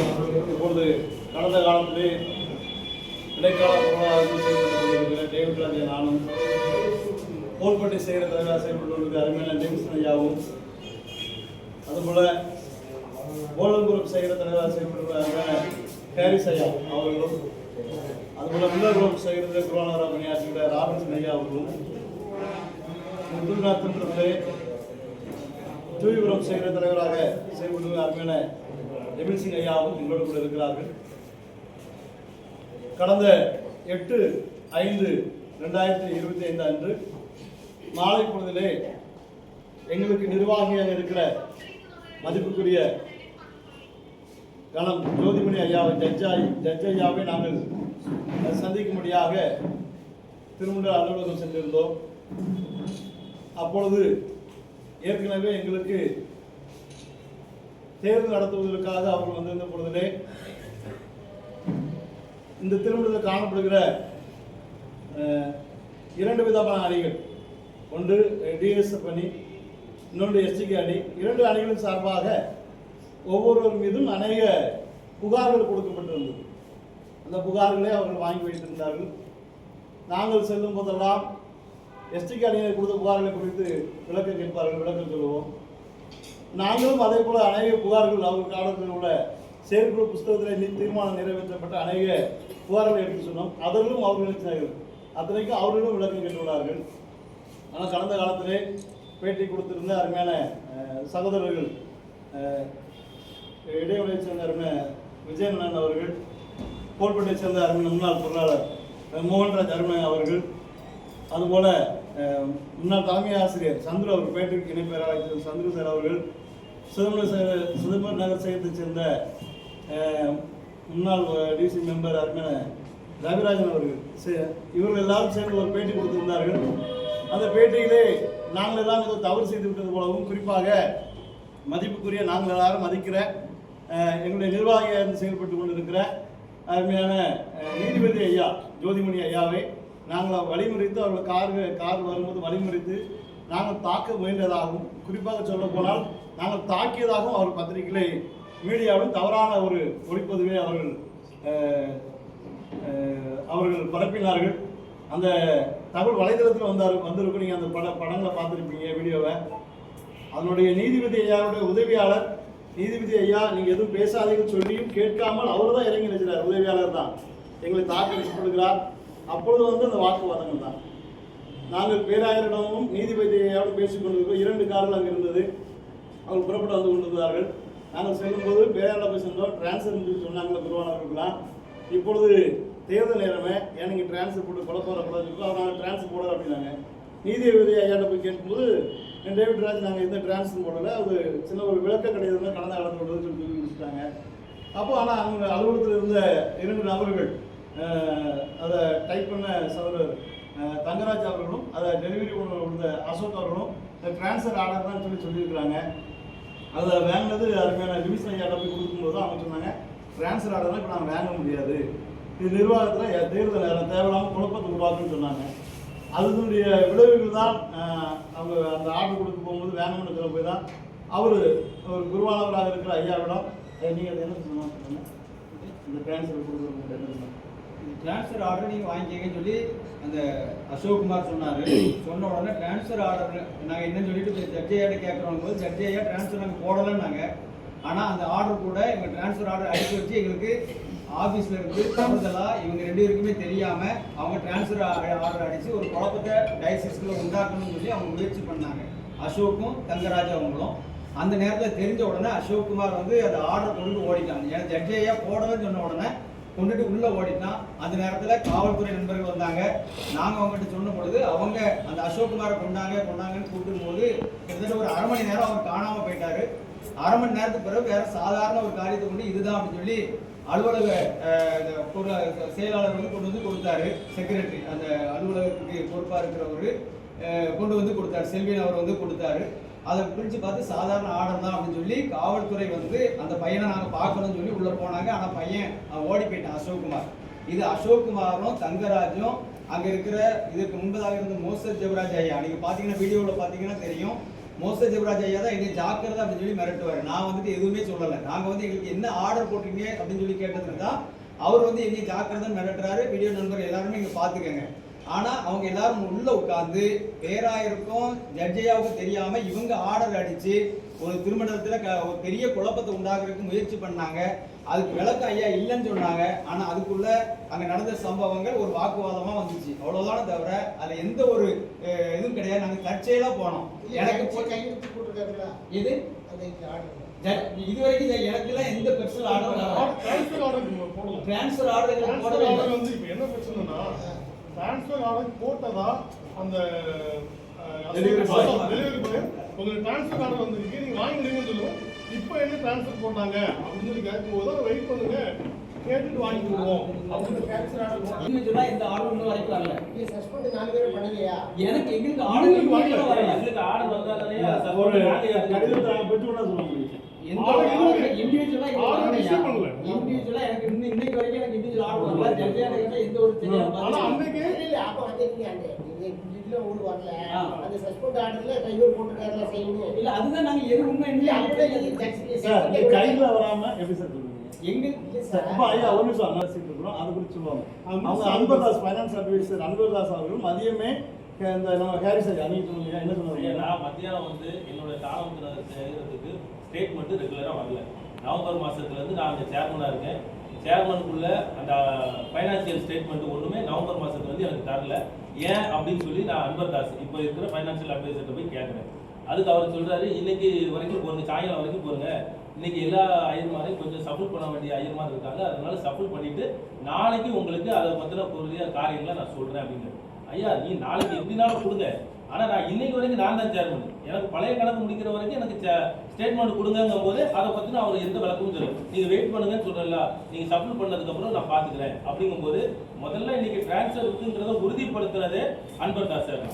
இப்பொழுது கடந்த காலத்திலே இடைக்கால டேவிட் ராஜா நானும் கோல்பட்டி செய்கிற தலைவராக செயல்பட்டு அருமையான ஜேம்ஸ் ஐயாவும் அதுபோல குரூப் செய்கிற தலைவராக செயல்பட்டு அருமையான ஹாரிஸ் ஐயா அவர்களும் அதுபோல மில்லர் செய்கிற குருவானவராக பணியாற்றுகிற ராபின்சன் ஐயா அவர்களும் முத்துநாத் திட்டத்திலே தூய்புரம் செய்கிற தலைவராக செயல்பட்டு அருமையான எமில்சிங் ஐயாவும் எங்களோடு கூட இருக்கிறார்கள். கடந்த எட்டு ஐந்து ரெண்டாயிரத்தி இருபத்தி ஐந்து அன்று மாலை பொழுதிலே எங்களுக்கு நிர்வாகியாக இருக்கிற மதிப்புக்குரிய கணம் ஜோதிமணி ஐயாவை ஜட்ஜாய் ஜட்ஜ் ஐயாவை நாங்கள் சந்திக்கும்படியாக திருமண அலுவலகம் சென்றிருந்தோம். அப்பொழுது ஏற்கனவே எங்களுக்கு தேர்தல் நடத்துவதற்காக அவர்கள் வந்திருந்த பொழுதிலே இந்த திருமணத்தில் காணப்படுகிற இரண்டு விதமான அணிகள். ஒன்று டிஎஸ்எஃப் அணி இன்னொன்று எஸ்டிகே அணி. இரண்டு அணிகளின் சார்பாக ஒவ்வொருவர் மீதும் அநேக புகார்கள் கொடுக்கப்பட்டிருந்தது. அந்த புகார்களை அவர்கள் வாங்கி வைத்திருந்தார்கள். நாங்கள் செல்லும் போதெல்லாம் எஸ்டிகே அணியினர் கொடுத்த புகார்களை குறித்து விளக்கம் கேட்பார்கள் விளக்கம் சொல்லுவோம். நாங்களும் அதே போல அநேக புகார்கள் அவர் காலத்தில் உள்ள செயற்குழு புஸ்தகத்தில் தீர்மானம் நிறைவேற்றப்பட்ட அநேக புகார்கள் எடுத்து சொன்னோம். அதற்கும் அவர்கள் நினைச்சார்கள் அத்தனைக்கும் அவர்களும் விளக்கம் கேட்டுள்ளார்கள். ஆனால் கடந்த காலத்திலே பேட்டி கொடுத்திருந்த அருமையான சகோதரர்கள் இடைவெளியை சேர்ந்த அருமை விஜயநாதன் அவர்கள் கோல்பேட்டை சேர்ந்த அருமை முன்னாள் பொருளாளர் மோகன்ராஜ் அருமை அவர்கள் அதுபோல முன்னாள் தலைமை ஆசிரியர் சந்துரு அவர் பேட்டிற்கு இணை பேராளர் சந்துரு சார் அவர்கள் சிதம்பரம் சே- சிதம்பரம் நகர் சேகத்தைச் சேர்ந்த முன்னாள் டிசி மெம்பர் அருமையான ரவிராஜன் அவர்கள் சே- இவர்கள் எல்லாரும் சேர்ந்து ஒரு பேட்டி கொடுத்திருந்தார்கள். அந்த பேட்டியிலே நாங்கள் எல்லாம் ஏதோ தவறு செய்து விட்டது போலவும் குறிப்பாக மதிப்புக்குரிய நாங்கள் எல்லாரும் மதிக்கிற எங்களுடைய நிர்வாகியாக இருந்து செயல்பட்டு கொண்டிருக்கிற அருமையான நீதிபதி ஐயா ஜோதிமணி ஐயாவை நாங்கள் வழிமுறைத்து அவர்கள் கார் கார் வரும்போது வழிமுறைத்து நாங்கள் தாக்க முயன்றதாகவும் குறிப்பாக சொல்ல போனால் நாங்கள் தாக்கியதாகவும் அவர் பத்திரிகைகளை மீடியாவில் தவறான ஒரு ஒளிப்பதிவை அவர்கள் அவர்கள் பரப்பினார்கள். அந்த தகவல் வலைதளத்தில் வந்தார் வந்திருக்கும் நீங்கள் அந்த பட படங்களை பார்த்துருப்பீங்க வீடியோவை. அதனுடைய நீதிபதி ஐயாவுடைய உதவியாளர் நீதிபதி ஐயா நீங்கள் எதுவும் பேசாதீங்கன்னு சொல்லியும் கேட்காமல் அவர் தான் இறங்கி நிற்கிறார் உதவியாளர் தான். எங்களை தாக்க கொடுக்கிறார் அப்பொழுது வந்து அந்த வாக்குவாதங்கள் தான். நாங்கள் பேராயரிடமும் நீதிபதி ஐயாவோடு பேசிக் கொண்டிருக்கோம் இரண்டு கார்கள் அங்கே இருந்தது. அவர் புறப்பட்டு வந்து கொண்டிருந்தார்கள். நாங்கள் செல்லும்போது பேராரில் போய் சென்றோம். டிரான்ஸ்ஃபர் சொல்லி சொன்னாங்களே குருவானவர்களுக்கெல்லாம் இப்பொழுது தேர்தல் நேரமே. எனக்கு டிரான்ஸ்ஃபர் போட்டு போகிற வரக்கூடாதுன்னு சொல்லி அவர் நாங்கள் டிரான்ஸ்ஃபர் போடல அப்படின்னாங்க. நீதிபதி ஐயாட்ட போய் கேட்கும்போது என் டேவிட் ராஜ் நாங்கள் எந்த டிரான்ஸ்ஃபர் போடலை? அது சின்ன ஒரு விளக்க கிடையாது கடந்த காலத்தில் சொல்லி சொல்லி முடிச்சுட்டாங்க அப்போ ஆனால் அவங்க அலுவலகத்தில் இருந்த இரண்டு நபர்கள் அதை டைப் பண்ண சவர் தங்கராஜ் அவர்களும் அதை டெலிவரி பண்ண கொடுத்த அசோக் அவர்களும் இந்த டிரான்ஸ்ஃபர் ஆர்டர் தான் சொல்லி சொல்லியிருக்கிறாங்க. அதை வாங்கினது அருமையான டிவிஷன் ஐயாட்ட போய் கொடுக்கும்போது தான் அவங்க சொன்னாங்க ட்ரான்ஸ்ஃபர் ஆர்டர்லாம் இப்போ நாங்கள் வாங்க முடியாது. இது நிர்வாகத்தில் தேர்தல் நேரம் தேவையில்லாமல் குழப்பத்தை உருவாக்குன்னு சொன்னாங்க. அதனுடைய விளைவுகள் தான் அவங்க அந்த ஆர்டர் கொடுக்க போகும்போது வேணும்னு சொல்ல போய் தான் அவர் ஒரு குருவானவராக இருக்கிற ஐயாவிடம் நீங்கள் என்ன சொன்னாங்க? இந்த ட்ரான்ஸ்ஃபர் கொடுக்குறது என்ன சொன்னாங்க? ட்ரான்ஸ்ஃபர் ஆர்டர் நீங்கள் வாங்கிக்கங்கன்னு சொல்லி அந்த அசோக்குமார் சொன்னார். சொன்ன உடனே ட்ரான்ஸ்ஃபர் ஆர்டர் நாங்கள் என்னன்னு சொல்லிட்டு ஜட்ஜையாட்ட கேட்குறோம். போது ஜட்ஜையா ட்ரான்ஸ்ஃபர் நாங்கள் போடலைன்னாங்க. ஆனால் அந்த ஆர்டர் கூட இவங்க ட்ரான்ஸ்ஃபர் ஆர்டர் அடிச்சு வச்சு எங்களுக்கு ஆஃபீஸில் இருந்து தவறுதலாக இவங்க ரெண்டு பேருக்குமே தெரியாமல் அவங்க ட்ரான்ஸ்ஃபர் ஆர்டர் அடித்து ஒரு குழப்பத்தை டயசிஸ்டில் உண்டாக்கணும்னு சொல்லி அவங்க முயற்சி பண்ணாங்க. அசோக்கும் தங்கராஜ் அவங்களும். அந்த நேரத்தில் தெரிஞ்ச உடனே அசோக் குமார் வந்து அந்த ஆர்டர் கொண்டு ஓடிட்டாங்க. ஏன்னா ஜட்ஜையா போடலன்னு சொன்ன உடனே கொண்டுட்டு உள்ள ஓடிட்டான் அந்த நேரத்துல காவல்துறை நண்பர்கள் வந்தாங்க. நாங்க அவங்ககிட்ட சொன்ன பொழுது அவங்க அந்த அசோக்குமாரை கொண்டாங்க கொண்டாங்கன்னு கூப்பிடும் போது கிட்டத்தட்ட ஒரு அரை மணி நேரம் அவர் காணாம போயிட்டாரு. அரை மணி நேரத்துக்கு பிறகு வேற சாதாரண ஒரு காரியத்தை கொண்டு இதுதான் அப்படின்னு சொல்லி அலுவலக இந்த பொருளா- செயலாளர் வந்து கொண்டு வந்து கொடுத்தாரு. செக்ரட்டரி அந்த அலுவலகத்துக்கு பொறுப்பாக இருக்கிறவர் கொண்டு வந்து கொடுத்தாரு. செல்வின் அவர் வந்து கொடுத்தாரு. அதை பிரிச்சு பார்த்து சாதாரண ஆடம் தான் அப்படின்னு சொல்லி காவல்துறை வந்து அந்த பையனை நாங்கள் பார்க்கணும்னு சொல்லி உள்ளே போனாங்க. ஆனால் பையன் அவன் ஓடி போயிட்டான் அசோக்குமார். இது அசோக்குமாரும் தங்கராஜும் அங்கே இருக்கிற இதுக்கு முன்பதாக இருந்த மோசர் ஜெவராஜ் ஐயா. நீங்கள் பார்த்தீங்கன்னா வீடியோவில் பார்த்தீங்கன்னா தெரியும். மோச ஜெவராஜ் ஐயா தான் என்னை ஜாக்கிரதை அப்படின்னு சொல்லி மிரட்டுவார். நான் வந்துட்டு எதுவுமே சொல்லலை. நாங்கள் வந்து எங்களுக்கு என்ன ஆர்டர் போட்டிருக்கீங்க அப்படின்னு சொல்லி கேட்டதுக்கு தான் அவர் வந்து என்னை ஜாக்கிரதை மிரட்டுறாரு. வீடியோ நண்பர் எல்லாருமே இங்கே பார்த்துக்கங்க. ஆனா அவங்க எல்லாரும் உள்ள உட்கார்ந்து பேராயிருக்கும் ஜட்ஜையாவுக்கும் தெரியாம இவங்க ஆர்டர் அடிச்சு ஒரு திருமணத்துல க- ஒரு பெரிய குழப்பத்தை உண்டாக்குறதுக்கு முயற்சி பண்ணாங்க. அதுக்கு விளக்கு ஐயா இல்லைன்னு சொன்னாங்க. ஆனா அதுக்குள்ள அங்க நடந்த சம்பவங்கள் ஒரு வாக்குவாதமா வந்துச்சு. அவ்வளவுதானே தவிர அதுல எந்த ஒரு இதுவும் கிடையாது. நாங்க தற்செயலா போனோம். எனக்கு கையெழுத்து போட்டிருக்காருங்களா இது இதுவரைக்கும் இது எனக்குலாம் எந்த பெர்சனல் ஆர்டர் டிரான்ஸ்ஃபர் ஆர்டர் போடலாம் டிரான்ஸ்ஃபர் ஆர்டர் இல்லை. வந்து இப்போ என்ன பிரச்சனைனா டிரான்ஸ்ஃபர் ஆர்டர் போட்டதா அந்த. டெலிவரி பாய் உங்களுக்கு டிரான்ஸ்ஃபர் ஆர்டர் வந்திருக்கு. நீங்க வாங்கிடுங்கன்னு சொல்லுவோம். இப்போ என்ன டிரான்ஸ்ஃபர் போட்டாங்க? அப்படின்னு சொல்லி கேட்கும்போது அதை வெயிட் பண்ணுங்க. கேட்டுட்டு வாங்கிக்குவோம் இந்த ஆர்டர் இன்னும் வரைக்கும் வரல. நீ சஸ்பெண்ட் நாலு பேரும் பண்ணலையா? எனக்கு எங்களுக்கு ஆர்டர் வரல. எங்களுக்கு ஆர்டர் வந்தாலே ஒரு கடிதத்தை நாங்கள் பெற்றுக்கொண்டா சொல்ல முடியும் எந்த ஆர்டர். இண்டிவிஜுவலா ஆர்டர் பண்ணல. இண்டிவிஜுவலா எனக்கு இன்னும் இன்னைக்கு வரைக்கும் எனக்கு இண்டிவிஜுவல் ஆர்டர் வரல எந்த ஒரு சரியான ஆனா. அன்னைக்கு இல்ல அப்ப வந்து நீங்க அந்த நீங்க இதுல ஊர் வரல ஆ. அந்த சஸ்பெண்ட் ஆர்டர்ல கையூர் போட்டுருக்காருல செய்யுங்க இல்ல அதுதான் நாங்க எது உண்மை இல்ல. அப்படியே சார் கையில் வராம எப்படி சார் சொல்லுவீங்க? எங்க அப்பா ஐயா ஒரு நிமிஷம் அனாலிசிஸ் இருக்கிறோம் அதை குறித்து சொல்லுவாங்க. அவங்க அன்பர்தாஸ் ஃபைனான்ஸ் அட்வைசர் அன்பர்தாஸ் அவர்கள் மதியமே இந்த நம்ம ஹாரிஸ் ஐயா நீங்க சொல்லுங்க. என்ன சொன்னாங்க நான் மத்தியானம் வந்து என்னோட தாளம் செய்யறதுக்கு ஸ்டேட்மெண்ட் ரெகுலரா வரல. நவம்பர் மாதத்துலேருந்து நான் அந்த சேர்மனாக இருக்கேன். சேர்மனுக்குள்ள அந்த ஃபைனான்சியல் ஸ்டேட்மெண்ட் ஒன்றுமே நவம்பர் மாதத்துல வந்து எனக்கு தரல. ஏன் அப்படின்னு சொல்லி நான் அன்பர் தாஸ் இப்போ இருக்கிற ஃபைனான்சியல் அட்வைசர்கிட்ட போய் கேட்குறேன் அதுக்கு அவர் சொல்கிறாரு இன்னைக்கு வரைக்கும் போருங்க சாயங்காலம் வரைக்கும் போருங்க. இன்னைக்கு எல்லா ஐயர்மாரையும் கொஞ்சம் சப்போர்ட் பண்ண வேண்டிய ஐயர்மார் இருக்காங்க. அதனால சப்போர்ட் பண்ணிட்டு நாளைக்கு உங்களுக்கு அதை பற்றின பொருளிய காரியங்களை நான் சொல்கிறேன் அப்படின்னு ஐயா நீ நாளைக்கு எப்படினாலும் கொடுங்க. ஆனால் நான் இன்னைக்கு வரைக்கும் நான் தான் சேர்மன் எனக்கு பழைய கணக்கு முடிக்கிற வரைக்கும் எனக்கு ஸ்டேட்மெண்ட் கொடுங்கங்கும் போது அதை பற்றின அவர் எந்த விளக்கமும் சொல்லு நீங்கள் வெயிட் பண்ணுங்கன்னு சொல்றல நீங்கள் சப்மிட் பண்ணதுக்கப்புறம் நான் பார்த்துக்கிறேன் அப்படிங்கும்போது முதல்ல இன்னைக்கு டிரான்ஸ்ஃபர் இருக்குங்கிறத உறுதிப்படுத்துறது அன்பர் தாஸ் சார்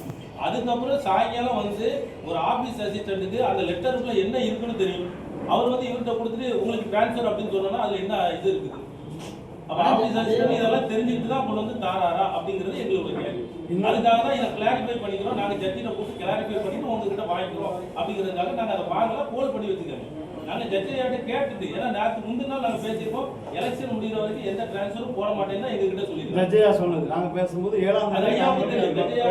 அதுக்கப்புறம் சாயங்காலம் வந்து ஒரு ஆஃபீஸ் அசிஸ்டண்ட்டுக்கு அந்த லெட்டருக்குள்ள என்ன இருக்குன்னு தெரியும். அவர் வந்து இவர்கிட்ட கொடுத்துட்டு உங்களுக்கு டிரான்ஸ்ஃபர் அப்படின்னு சொன்னோன்னா அதில் என்ன இது இருக்குது? அப்ப இதெல்லாம் தெரிஞ்சுட்டு தான் கொண்டு வந்து தாராரா அப்படிங்கிறது எங்களோட கேள்வி. அதுக்காக தான் இதை கிளாரிஃபை பண்ணிக்கிறோம். நாங்க ஜட்ஜினை கூப்பிட்டு கிளாரிஃபை பண்ணிட்டு உங்ககிட்ட வாங்கிக்கிறோம் அப்படிங்கிறதுக்காக நாங்க அதை வாங்கல கோல் பண்ணி வச்சுக்கோங்க நாங்க ஜட்ஜையாட்ட கேட்டுட்டு ஏன்னா நேரத்துக்கு முந்தின நாள் நாங்க பேசியிருக்கோம். எலெக்ஷன் முடிகிற வரைக்கும் எந்த டிரான்ஸ்ஃபரும் போட மாட்டேன்னு எங்க கிட்ட சொல்லியிருக்காங்க. ஜட்ஜையா சொன்னது. நாங்க பேசும்போது ஏழாம் தெரியும்.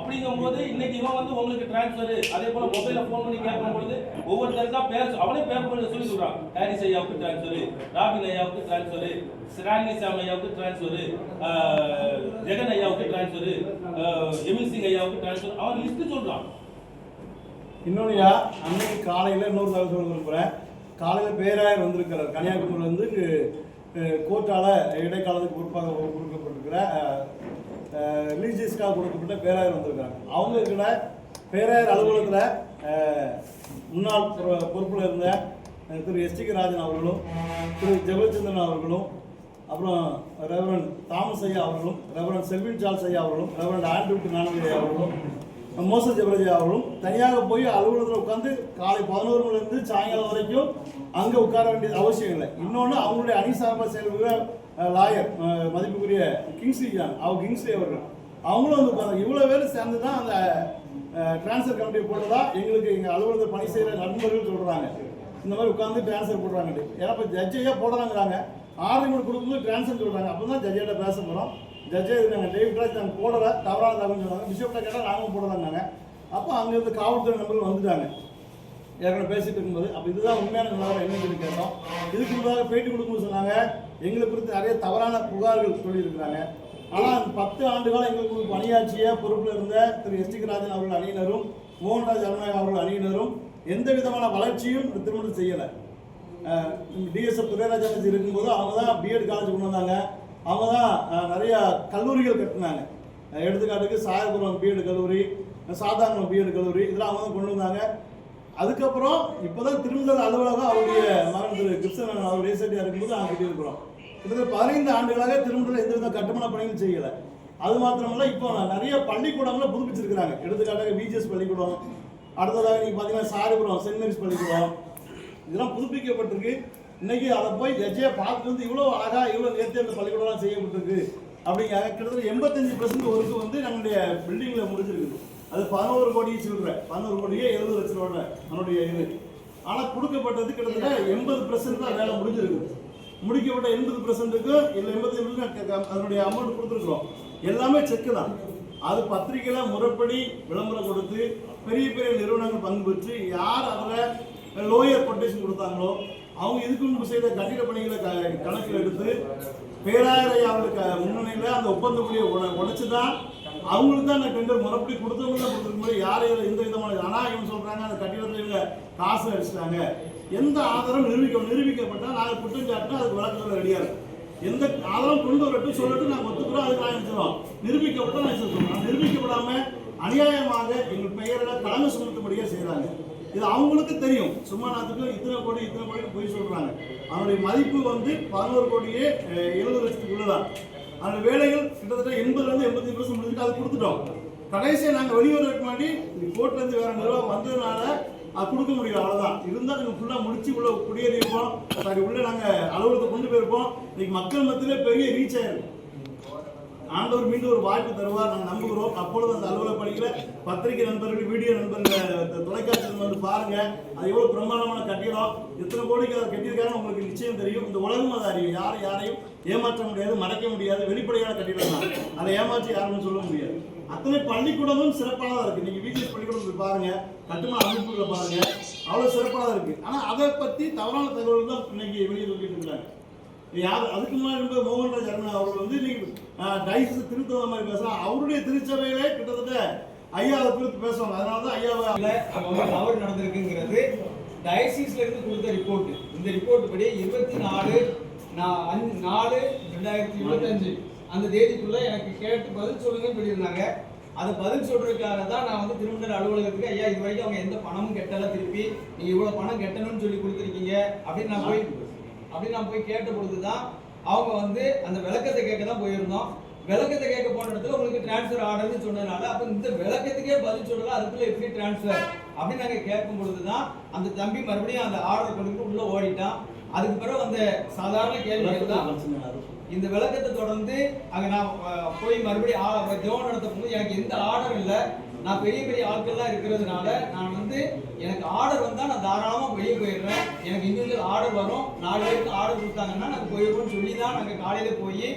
அப்படிங்கும் போது அப்படிங்கும்போது இன்னைக்கு இவன் வந்து உங்களுக்கு டிரான்ஸ்ஃபர் அதே போல மொபைல போன் பண்ணி கேட்கும் பொழுது ஒவ்வொருத்தருக்கா பேர் அவனே பேர் பண்ணி சொல்லி சொல்றான். ஹாரிஸ் ஐயாவுக்கு டிரான்ஸ்ஃபர் ராபின் ஐயாவுக்கு டிரான்ஸ்ஃபர் ஸ்ரான்லி சாம் ஐயாவுக்கு டிரான்ஸ்ஃபர் ஜெகன் ஐயாவுக்கு டிரான்ஸ்ஃபர் எமில் சிங் ஐயாவுக்கு டிரான்ஸ்ஃபர் அவன் லிஸ்ட் சொல்றான். இன்னொன்னுயா அன்னைக்கு காலையில் இன்னொரு தகவல் சொல்ல விரும்புகிறேன் காலையில் பேராயர் வந்திருக்கிறார். கன்னியாகுமரியிலேருந்து கோர்ட்டால் இடைக்காலத்துக்கு பொறுப்பாக கொடுக்கப்பட்டிருக்கிற ரிலீஜியஸ்க்காக கொடுக்கப்பட்ட பேராயர் வந்திருக்காங்க. அவங்க இருக்கிற பேராயர் அலுவலகத்தில் முன்னாள் பொறுப்பில் இருந்த திரு எஸ் டி ராஜன் அவர்களும் திரு ஜெகச்சந்திரன் அவர்களும் அப்புறம் ரெவரன் தாமஸ் ஐயா அவர்களும் ரெவரன் செல்வின் சார்ஸ் ஐயா அவர்களும் ரெவரன் ஆண்ட்ரூட் நானந்தி அவர்களும் மோச ஜெபரஜி அவர்களும் தனியாக போய் அலுவலகத்தில் உட்காந்து காலை பதினோரு மணிலேருந்து சாயங்காலம் வரைக்கும் அங்கே உட்கார வேண்டியது அவசியம் இல்லை. இன்னொன்று அவங்களுடைய அணி சார்பாக செயல்படுகிற லாயர் மதிப்புக்குரிய கிங்ஸ்லி ஜான் அவர் கிங்ஸ்லி அவர்கள். அவங்களும் வந்து உட்காந்து இவ்வளோ பேர் சேர்ந்து தான் அந்த டிரான்ஸ்ஃபர் கமிட்டி போட்டதா எங்களுக்கு எங்கள் அலுவலகத்தில் பணி செய்கிற நண்பர்கள் சொல்கிறாங்க இந்த மாதிரி உட்காந்து டிரான்ஸ்ஃபர் போடுறாங்க. ஏன்னா இப்போ ஜட்ஜையாக போடுறாங்கிறாங்க ஆர்டர் கொடுக்கும்போது டிரான்ஸ்ஃபர் சொல்கிறாங்க அப்போ தான் ஜட்ஜிட்ட பேச போகிறோம் ஜட்ஜே இருக்காங்க டேவிட் ராஜ் நாங்கள் போடல தவறான தகவல் சொன்னாங்க பிஷப்ட்ட கேட்டால் நாங்களும் போடலாங்க அப்போ அங்கேருந்து காவல்துறை நம்பர்கள் வந்துட்டாங்க. ஏற்கனவே பேசிட்டு இருக்கும்போது. அப்போ இதுதான் உண்மையான நிலவரம் என்னன்னு சொல்லி கேட்டோம். இதுக்கு முன்னதாக பேட்டி கொடுக்கும்போது சொன்னாங்க எங்களை குறித்து நிறைய தவறான புகார்கள் சொல்லியிருக்கிறாங்க. ஆனால் அந்த பத்து ஆண்டு காலம் எங்களுக்கு பணியாற்றிய பொறுப்பில் இருந்த திரு எஸ் டி ராஜன் அவர்கள் அணியினரும் மோகன்ராஜ் அருணாயகம் அவர்கள் அணியினரும் எந்த விதமான வளர்ச்சியும் திருமணம் செய்யலை. டிஎஸ்எஃப் துரைராஜன் இருக்கும்போது அவங்க தான் பிஎட் காலேஜ் கொண்டு வந்தாங்க. அவங்க தான் நிறைய கல்லூரிகள் கட்டினாங்க. எடுத்துக்காட்டுக்கு சாயபுரம் பிஎட் கல்லூரி சாதாரணம் பிஎட் கல்லூரி இதெல்லாம் அவங்க தான் கொண்டு வந்தாங்க. அதுக்கப்புறம் இப்போதான் திருமண அலுவலகம் அவருடைய மகன் திரு கிருஷ்ணன் அவர் ரீசெண்டாக இருக்கும்போது நாங்கள் கட்டியிருக்கிறோம். கிட்டத்தட்ட பதினைந்து ஆண்டுகளாக திருமணத்தில் எந்தவித கட்டுமான பணிகள் செய்யலை. அது மாத்திரமல்ல இப்போ நிறைய பள்ளிக்கூடங்களை புதுப்பிச்சிருக்கிறாங்க. எடுத்துக்காட்டாக விஜிஎஸ் பள்ளிக்கூடம் அடுத்ததாக நீங்கள் பார்த்தீங்கன்னா சாரிபுரம் சென்ட் மேரிஸ் பள்ளிக்கூடம். இதெல்லாம் புதுப்பிக்கப்பட்டிருக்கு. இன்னைக்கு அதை போய் ஜட்ஜியை பார்த்துட்டு வந்து இவ்வளோ அழகாக இவ்வளோ நேர்த்தி அந்த பள்ளிக்கூடம்லாம் செய்யப்பட்டிருக்கு அப்படிங்கிறாங்க கிட்டத்தட்ட எண்பத்தஞ்சு பர்சன்ட் ஒர்க்கு வந்து நம்மளுடைய பில்டிங்கில் முடிஞ்சிருக்குது. அது பதினோரு கோடி சில்லற. பதினோரு கோடியே எழுபது லட்சம் ரூபாய் அதனுடைய இது. ஆனால் கொடுக்கப்பட்டது கிட்டத்தட்ட எண்பது பர்சன்ட் தான் வேலை முடிஞ்சிருக்கு முடிக்கப்பட்ட எண்பது பர்சன்ட்டுக்கு இல்லை எண்பத்தி அதனுடைய அமௌண்ட் கொடுத்துருக்குறோம். எல்லாமே செக்கு தான். அது பத்திரிகையில் முறைப்படி விளம்பரம் கொடுத்து பெரிய பெரிய நிறுவனங்கள் பங்கு பெற்று யார் அதில் லோயர் கொட்டேஷன் கொடுத்தாங்களோ அவங்க இதுக்கு முன்பு செய்த கட்டிட பணிகளை க- கணக்கில் எடுத்து பேராயரை முன்னணியில் அந்த ஒப்பந்த புள்ளியை உட உடைச்சு தான் அவங்களுக்கு தான் அந்த டெண்டர் முறைப்படி கொடுத்தவங்க தான் கொடுத்துருக்கும் யார் யார் எந்த விதமான ஆனால் இவங்க சொல்கிறாங்க அந்த கட்டிடத்தில் இவங்க காசு அடிச்சிட்டாங்க எந்த ஆதாரம் நிரூபிக்க நிரூபிக்கப்பட்டால் நாங்கள் குற்றம் சாட்டினா அதுக்கு வழக்கு சொல்ல ரெடியாக இருக்கும். எந்த ஆதாரம் கொண்டு வரட்டும் சொல்லட்டும் நாங்கள் ஒத்துக்கிறோம் அதுக்கு நாங்கள் சொல்லுவோம் நிரூபிக்கப்பட்டால் நான் சொல்லுவோம் நிரூபிக்கப்படாமல் அநியாயமாக எங்கள் பெயரில் தலைமை சுமத்தும்படியாக செய்கிறாங்க இது அவங்களுக்கு தெரியும். சும்மா நாத்துக்கு இத்தனை கோடி இத்தனை கோடி போய் சொல்கிறாங்க அவனுடைய மதிப்பு வந்து பதினோரு கோடியே அஹ், எழுபது லட்சத்துக்குள்ளதான் அந்த வேலைகள் கிட்டத்தட்ட எண்பதுலேருந்து எண்பத்தஞ்சு எண்பத்தி பர்சன்ட் முடிஞ்சுட்டு அது கொடுத்துட்டோம். கடைசியா நாங்கள் வெளிவரதுக்கு முன்னாடி கோர்ட்லேருந்து வேற நிர்வாகம் வந்ததுனால அது கொடுக்க முடியல அவ்வளோதான் இருந்தால் நீங்கள் ஃபுல்லாக முடிச்சு உள்ள குடியேறியிருப்போம். சாரி உள்ளே நாங்கள் அலுவலகத்தை கொண்டு போயிருப்போம். இன்னைக்கு மக்கள் மத்தியிலே பெரிய ரீச் ஆயிருக்கும் ஆண்டவர் மீண்டும் ஒரு வாய்ப்பு தருவார். நாங்கள் நம்புகிறோம். அப்பொழுது அந்த அலுவலக பணிகளை பத்திரிகை நண்பர்கள் வீடியோ நண்பர்கள் இந்த தொலைக்காட்சியில் வந்து பாருங்க. அது எவ்வளவு பிரம்மாண்டமான கட்டிடம். எத்தனை கோடிக்கு அதை கட்டியிருக்காங்க உங்களுக்கு நிச்சயம் தெரியும். இந்த உலகம் அதை அறியும். யாரும் யாரையும் ஏமாற்ற முடியாது மறைக்க முடியாது. வெளிப்படையான கட்டிடம் தான். அதை ஏமாற்றி யாருன்னு சொல்ல முடியாது. அத்தனை பள்ளிக்கூடமும் சிறப்பாக தான் இருக்கு. நீங்க வீட்டில் பள்ளிக்கூடம் பாருங்க. கட்டுமான அமைப்புகளை பாருங்க. அவ்வளவு தான் இருக்கு. ஆனா அதை பத்தி தவறான தகவல் தான் இன்னைக்கு வெளியே சொல்லிட்டு இருக்காங்க. யார் அதுக்கு முன்னாடி இருந்த மோகன்ராஜ் அருணா அவர்கள் வந்து நீங்க டைஸ் திருத்தவ மாதிரி பேசலாம் அவருடைய திருச்சபையிலே கிட்டத்தட்ட ஐயாவை குறித்து பேசுவாங்க. அதனால தான் ஐயாவை இல்ல, வந்து தவறு நடந்திருக்குங்கிறது டயசிஸ்ல இருந்து கொடுத்த ரிப்போர்ட் இந்த ரிப்போர்ட் படி இருபத்தி நாலு அஞ்சு- நாலு ரெண்டாயிரத்தி இருபத்தஞ்சு. அந்த தேதிக்குள்ள எனக்கு கேட்டு பதில் சொல்லுங்கன்னு சொல்லியிருந்தாங்க. அதை பதில் சொல்றதுக்காக தான் நான் வந்து திருமண அலுவலகத்துக்கு ஐயா இது வரைக்கும் அவங்க எந்த பணமும் கட்டல திருப்பி நீங்க இவ்வளவு பணம் கட்டணும்னு சொல்லி கொடுத்துருக்கீங்க. அப்படின்னு நான் போயிட்டு அப்படின்னு நான் போய் கேட்ட பொழுது தான் அவங்க வந்து அந்த விளக்கத்தை கேட்க தான் போயிருந்தோம். விளக்கத்தை கேட்க போன இடத்துல உங்களுக்கு டிரான்ஸ்ஃபர் ஆர்டர்னு சொன்னதுனால அப்ப இந்த விளக்கத்துக்கே பதில் சொல்லல அதுக்குள்ள எப்படி டிரான்ஸ்ஃபர் அப்படின்னு நாங்க கேட்கும் பொழுது தான் அந்த தம்பி மறுபடியும் அந்த ஆர்டர் கொண்டு உள்ள ஓடிட்டான். அதுக்கு பிறகு அந்த சாதாரண கேள்விகள் தான் இந்த விளக்கத்தை தொடர்ந்து அங்க நான் போய் மறுபடியும் ஜெபம் நடத்த போது எனக்கு எந்த ஆர்டர் இல்லை. நான் பெரிய பெரிய ஆட்கள்லாம் இருக்கிறதுனால நான் வந்து எனக்கு ஆர்டர் வந்தால் நான் தாராளமாக வெளியே போயிடுறேன். எனக்கு இண்டிவிஜுவல் ஆர்டர் வரும். நாலு பேருக்கு ஆர்டர் கொடுத்தாங்கன்னா நாங்கள் போயிடுவோம்னு சொல்லி தான் நாங்கள் காலையில் போய்